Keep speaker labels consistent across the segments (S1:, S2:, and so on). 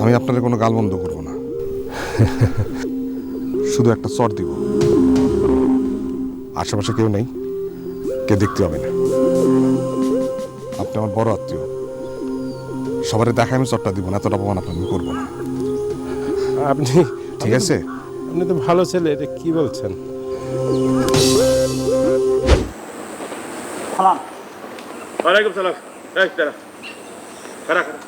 S1: আমি আপনার কোনো গাল বন্ধ করব না। শুধু একটা চট দিব। আশেপাশে কেউ নেই কে দেখতে হবে না। আপনি আমার বড় আত্মীয়। সবারে দেখা আমি চটটা দিব না এতটা অপমান আপনার আমি করব না।
S2: আপনি
S1: ঠিক আছে?
S2: আপনি তো ভালো ছেলে এটা কি বলছেন?
S3: সালাম
S2: ওয়ালাইকুম সালাম। এই দাঁড়া। খারা খারা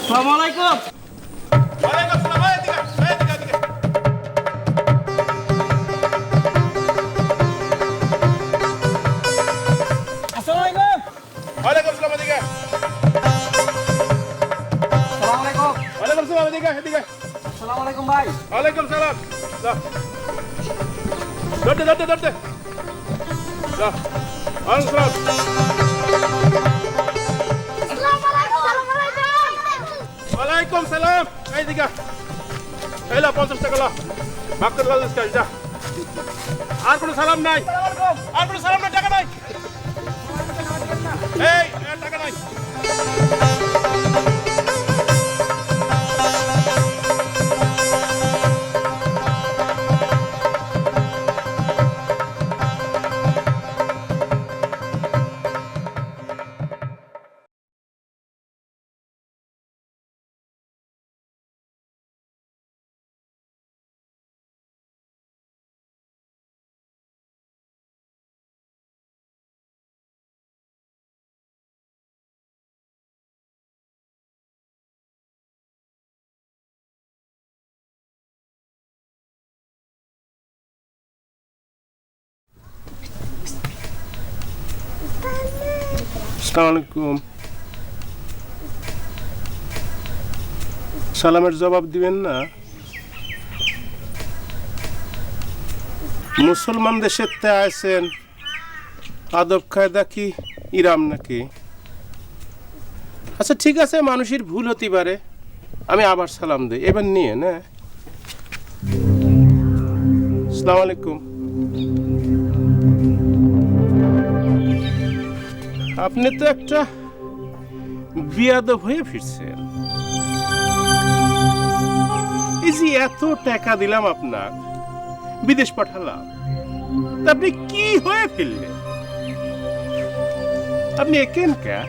S3: ভাই
S2: ওয়ালাইকুম সালাম ধরতে ধরতে ধরতে ওয়ালাইকুম সালাম সালাম এই দিকে এই লা পঞ্চাশ টাকা লা ভাগ করে লাল যা আর কোনো সালাম নাই আর কোনো সালাম নাই টাকা নাই এই টাকা নাই সালামের জবাব দিবেন না? মুসলমান দেশের তে আছেন আদব কায়দা কি, ইরাম নাকি? আচ্ছা ঠিক আছে, মানুষের ভুল হতে পারে। আমি আবার সালাম দিই। এবার নিয়ে না আসসালামু আলাইকুম আপনি তো একটা বিয়াদব হয়ে ফিরছেন। এই যে এত টাকা দিলাম আপনার, বিদেশ পাঠালাম আপনি কি হয়ে ফিরলেন? আপনি একেন কে?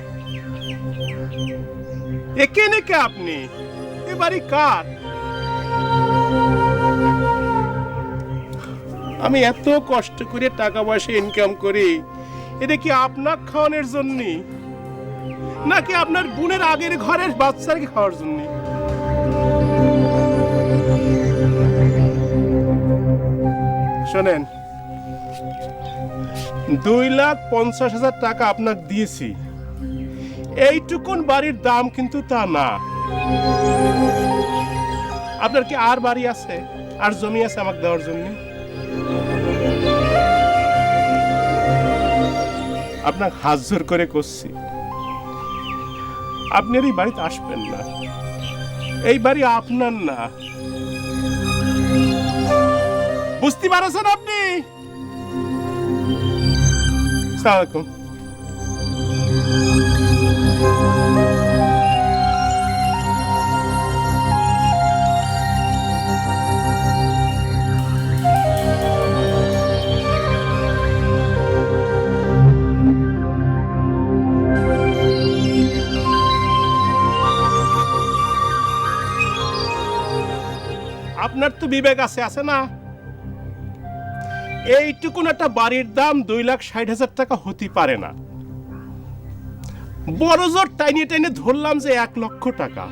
S2: একেনে কে আপনি? এ বাড়ি কার? আমি এত কষ্ট করে টাকা পয়সা ইনকাম করি এটা কি আপনার খাওয়ানোর জন্য? নাকি আপনার বোনের আগের ঘরের বাচ্চাকে খাওয়ার জন্য? শোনেন, দুই লাখ পঞ্চাশ হাজার টাকা আপনাকে দিয়েছি। এইটুকুন বাড়ির দাম কিন্তু তা না। আপনার কি আর বাড়ি আছে? আর জমি আছে আমাকে দেওয়ার জন্য? আপনাকে হাত জোর করে করছি। আপনি আর এই বাড়িতে আসবেন না। এই বাড়ি আপনার না। বুঝতে পারছেন আপনি? সালাম আপনার তো বিবেক আছে আছে না? এইটুকুন একটা বাড়ির দাম দুই লাখ ষাট হাজার টাকা হতে পারে না। বড় জোর টাইনে টাইনে ধরলাম যে এক লক্ষ টাকা।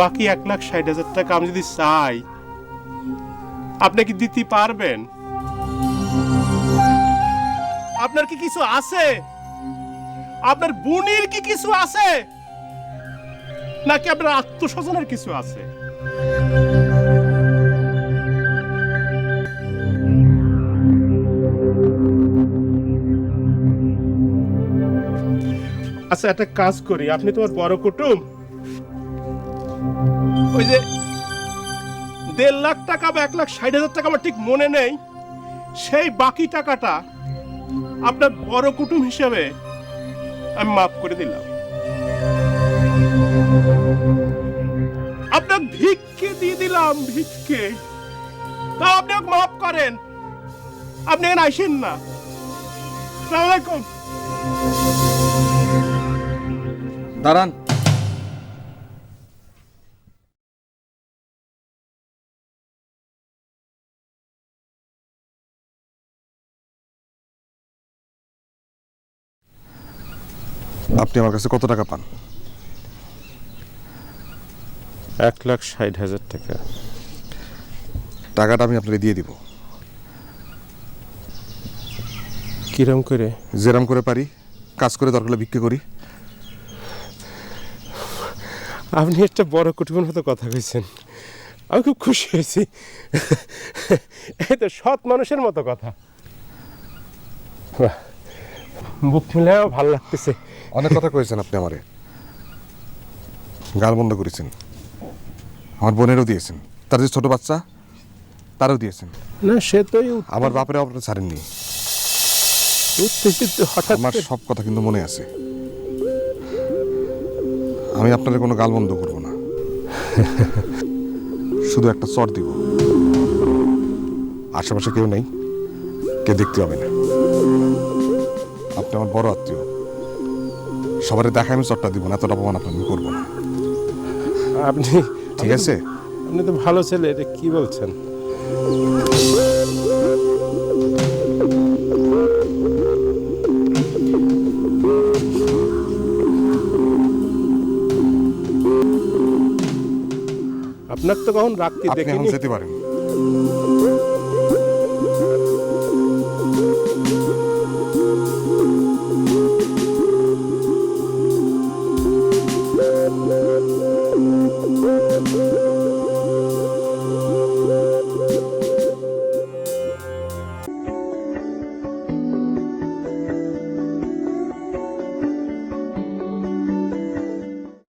S2: বাকি এক লাখ ষাট হাজার টাকা আমি যদি চাই, আপনি কি দিতে পারবেন? আপনার কি কিছু আছে? আপনার বোনের কি কিছু আছে? নাকি আপনার আত্মস্বজনের কিছু আছে? আচ্ছা একটা কাজ করি। আপনি তোমার বড় কুটুম, ওই যে দেড় লাখ টাকা বা এক লাখ ষাট হাজার টাকা আমার ঠিক মনে নেই, সেই বাকি টাকাটা আপনার বড় কুটুম হিসেবে আমি মাফ করে দিলাম। আপনার ভিক্ষে দিয়ে দিলাম, ভিক্ষে। তা আপনি মাফ করেন। আপনি এখানে আইসেন না। আসসালামু আলাইকুম।
S1: দাঁড়ান। আপনি আমার কাছে কত টাকা পান?
S2: এক লাখ ষাট হাজার টাকা।
S1: টাকাটা আমি আপনাকে দিয়ে দিব।
S2: কিরম করে?
S1: যেরাম করে পারি কাজ করে দরকার বিক্রি করি।
S2: আপনি একটা বড় কুটুমের মতো কথা কইছেন। আমি খুব খুশি হয়েছি। এই তো সৎ মানুষের মতো কথা। বুক মিলেও ভালো লাগতেছে।
S1: অনেক কথা কয়েছেন আপনি আমারে। গাল বন্ধ করেছেন। আমার বোনেরও দিয়েছেন। তার যে ছোট বাচ্চা তারও দিয়েছেন।
S2: না সে তো
S1: আমার বাপের আপনার ছাড়েননি।
S2: উত্তেজিত হঠাৎ
S1: আমার সব কথা কিন্তু মনে আছে। আমি আপনার কোনো গাল বন্ধ করব না। শুধু একটা চর দিব। আশেপাশে কেউ নেই কেউ দেখতে হবে না। আপনি আমার বড় আত্মীয়। সবারই দেখা আমি চরটা দিব না এতটা অপমান আপনার আমি করব না।
S2: আপনি
S1: ঠিক আছে?
S2: আপনি তো ভালো ছেলে এটা কি বলছেন? আপনার তো কখন রাখতে
S1: দেখে
S2: দেখিনি?
S1: যেতে পারেন।